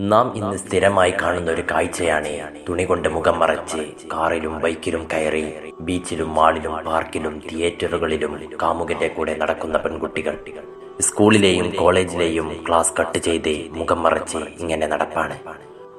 നാം ഇന്ന് സ്ഥിരമായി കാണുന്ന ഒരു കാഴ്ചയാണ്. തുണി കൊണ്ട് മുഖം മറച്ച് കാറിലും ബൈക്കിലും കയറി ബീച്ചിലും മാളിലും പാർക്കിലും തിയേറ്ററുകളിലും കാമുകന്റെ കൂടെ നടക്കുന്ന പെൺകുട്ടികൾ സ്കൂളിലെയും കോളേജിലെയും ക്ലാസ് കട്ട് ചെയ്ത് മുഖം മറച്ച് ഇങ്ങനെ നടപ്പാണ്.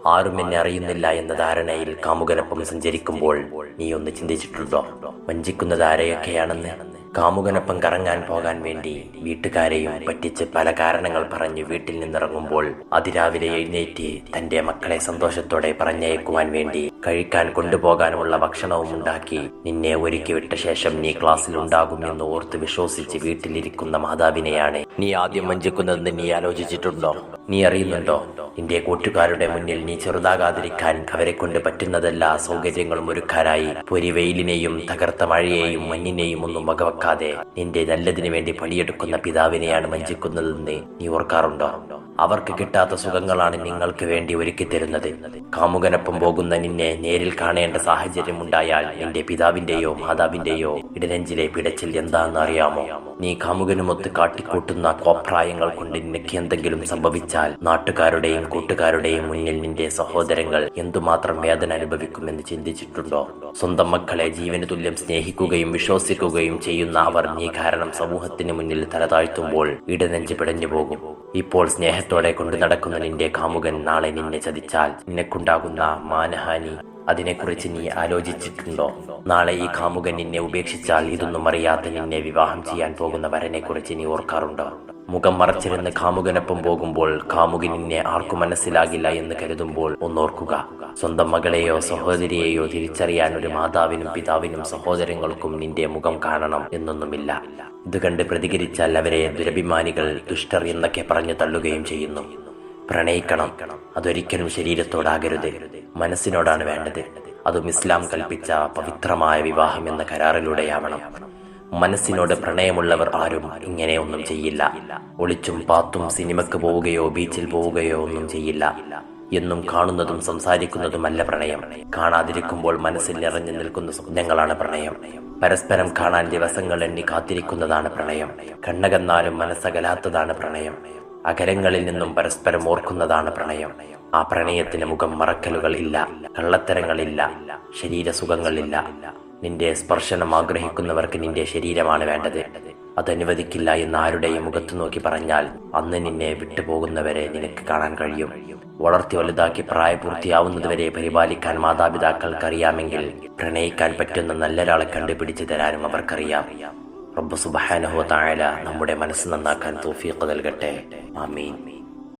ആരും എന്നെ അറിയുന്നില്ല എന്ന ധാരണയിൽ കാമുകനൊപ്പം സഞ്ചരിക്കുമ്പോൾ നീ ഒന്ന് ചിന്തിച്ചിട്ടുണ്ടോ? വഞ്ചിക്കുന്നത് ആരെയൊക്കെയാണെന്ന്? കാമുകനൊപ്പം കറങ്ങാൻ പോകാൻ വേണ്ടി വീട്ടുകാരെയും പറ്റിച്ച് പല കാരണങ്ങൾ പറഞ്ഞ് വീട്ടിൽ നിന്നിറങ്ങുമ്പോൾ അതിരാവിലെ എഴുന്നേറ്റ് തന്റെ മക്കളെ സന്തോഷത്തോടെ പറഞ്ഞയക്കുവാൻ വേണ്ടി കഴിക്കാൻ കൊണ്ടുപോകാനുമുള്ള ഭക്ഷണവും ഉണ്ടാക്കി നിന്നെ ഒരുക്കി വിട്ട ശേഷം നീ ക്ലാസ്സിൽ ഉണ്ടാകും എന്ന് ഓർത്ത് വിശ്വസിച്ച് വീട്ടിലിരിക്കുന്ന മാതാവിനെയാണ് നീ ആദ്യം വഞ്ചിക്കുന്നതെന്ന് നീ ആലോചിച്ചിട്ടുണ്ടോ? നീ അറിയുന്നുണ്ടോ? നിന്റെ കൂട്ടുകാരുടെ മുന്നിൽ നീ ചെറുതാകാതിരിക്കാൻ അവരെ കൊണ്ട് പറ്റുന്നതല്ല സൗകര്യങ്ങളും ഒരുക്കാനായി പൊരി വെയിലിനെയും തകർത്ത മഴയെയും മഞ്ഞിനെയും ഒന്നും വകവെക്കാതെ നിന്റെ നല്ലതിനു വേണ്ടി പണിയെടുക്കുന്ന പിതാവിനെയാണ് വഞ്ചിക്കുന്നതെന്ന് നീ ഓർക്കാറുണ്ടോ? അവർക്ക് കിട്ടാത്ത സുഖങ്ങളാണ് നിങ്ങൾക്ക് വേണ്ടി ഒരുക്കി തരുന്നത്. കാമുകനൊപ്പം പോകുന്ന നിന്നെ നേരിൽ കാണേണ്ട സാഹചര്യം ഉണ്ടായാൽ നിന്റെ പിതാവിന്റെയോ മാതാവിന്റെയോ ഇടനെഞ്ചിലെ പിടച്ചിൽ എന്താണെന്ന് അറിയാമോ നീ കാമുകനുമൊത്ത് കാട്ടിക്കൂട്ടുന്ന കോപ്രായങ്ങൾ കൊണ്ട് നിനക്ക് എന്തെങ്കിലും സംഭവിച്ചാൽ നാട്ടുകാരുടെയും കൂട്ടുകാരുടെയും മുന്നിൽ നിന്റെ സഹോദരങ്ങൾ എന്തുമാത്രം വേദന അനുഭവിക്കുമെന്ന് ചിന്തിച്ചിട്ടുണ്ടോ? സ്വന്തം മക്കളെ ജീവന് തുല്യം സ്നേഹിക്കുകയും വിശ്വസിക്കുകയും ചെയ്യുന്ന അവർ നീ കാരണം സമൂഹത്തിന് മുന്നിൽ തലതാഴ്ത്തുമ്പോൾ ഇടനെഞ്ച് പിടഞ്ഞു പോകും. ഇപ്പോൾ സ്നേഹത്തോടെ കൊണ്ടു നടക്കുന്ന നിന്റെ കാമുകൻ നാളെ നിന്നെ ചതിച്ചാൽ നിനക്കുണ്ടാകുന്ന മാനഹാനി അതിനെക്കുറിച്ച് നീ ആലോചിച്ചിട്ടുണ്ടോ? നാളെ ഈ കാമുകൻ നിന്നെ ഉപേക്ഷിച്ചാൽ ഇതൊന്നും അറിയാതെ നിന്നെ വിവാഹം ചെയ്യാൻ പോകുന്ന വരനെക്കുറിച്ച് നീ ഓർക്കാറുണ്ടോ? മുഖം മറച്ചിരുന്ന് കാമുകനൊപ്പം പോകുമ്പോൾ കാമുകി നിന്നെ ആർക്കും മനസ്സിലാകില്ല എന്ന് കരുതുമ്പോൾ ഒന്നോർക്കുക. സ്വന്തം മകളെയോ സഹോദരിയെയോ തിരിച്ചറിയാൻ ഒരു മാതാവിനും പിതാവിനും സഹോദരങ്ങൾക്കും നിന്റെ മുഖം കാണണം എന്നൊന്നുമില്ല. ഇത് കണ്ട് പ്രതികരിച്ചാൽ അവരെ ദുരഭിമാനികൾ ദുഷ്ടർ എന്നൊക്കെ പറഞ്ഞു തള്ളുകയും ചെയ്യുന്നു. പ്രണയിക്കണം. അതൊരിക്കലും ശരീരത്തോടാകരുത്. മനസ്സിനോടാണ് വേണ്ടത്. അതും ഇസ്ലാം കൽപ്പിച്ച പവിത്രമായ വിവാഹം എന്ന കരാറിലൂടെയാവണം. മനസ്സിനോട് പ്രണയമുള്ളവർ ആരും ഇങ്ങനെ ഒന്നും ചെയ്യില്ല. ഒളിച്ചും പാത്തും സിനിമക്ക് പോവുകയോ ബീച്ചിൽ പോവുകയോ ഒന്നും ചെയ്യില്ല. എന്നും കാണുന്നതും സംസാരിക്കുന്നതുമല്ല പ്രണയം. കാണാതിരിക്കുമ്പോൾ മനസ്സിൽ നിറഞ്ഞു നിൽക്കുന്ന സ്വപ്നങ്ങളാണ് പ്രണയം. പരസ്പരം കാണാൻ ദിവസങ്ങൾ എണ്ണി കാത്തിരിക്കുന്നതാണ് പ്രണയം. കണ്ണകന്നാലും മനസ്സകലാത്തതാണ് പ്രണയം. അകരങ്ങളിൽ നിന്നും പരസ്പരം ഓർക്കുന്നതാണ് പ്രണയം. ആ പ്രണയത്തിന് മുഖം മറക്കലുകൾ ഇല്ല കള്ളത്തരങ്ങളില്ല ശരീരസുഖങ്ങളില്ല. നിന്റെ സ്പർശനം ആഗ്രഹിക്കുന്നവർക്ക് നിന്റെ ശരീരമാണ് വേണ്ടത്. അതനുവദിക്കില്ല എന്ന് ആരുടെയും മുഖത്ത് നോക്കി പറഞ്ഞാൽ അന്ന് നിന്നെ വിട്ടുപോകുന്നവരെ നിനക്ക് കാണാൻ കഴിയും. വളർത്തി വലുതാക്കി പ്രായപൂർത്തിയാവുന്നതുവരെ പരിപാലിക്കാൻ മാതാപിതാക്കൾക്കറിയാമെങ്കിൽ പ്രണയിക്കാൻ പറ്റുന്ന നല്ലൊരാളെ കണ്ടുപിടിച്ചു തരാനും അവർക്കറിയാം. റബ്ബ് സുബഹാനഹു താഴല നമ്മുടെ മനസ്സ് നന്നാക്കാൻ തൗഫീഖ് നൽകട്ടെ. ആമീൻ.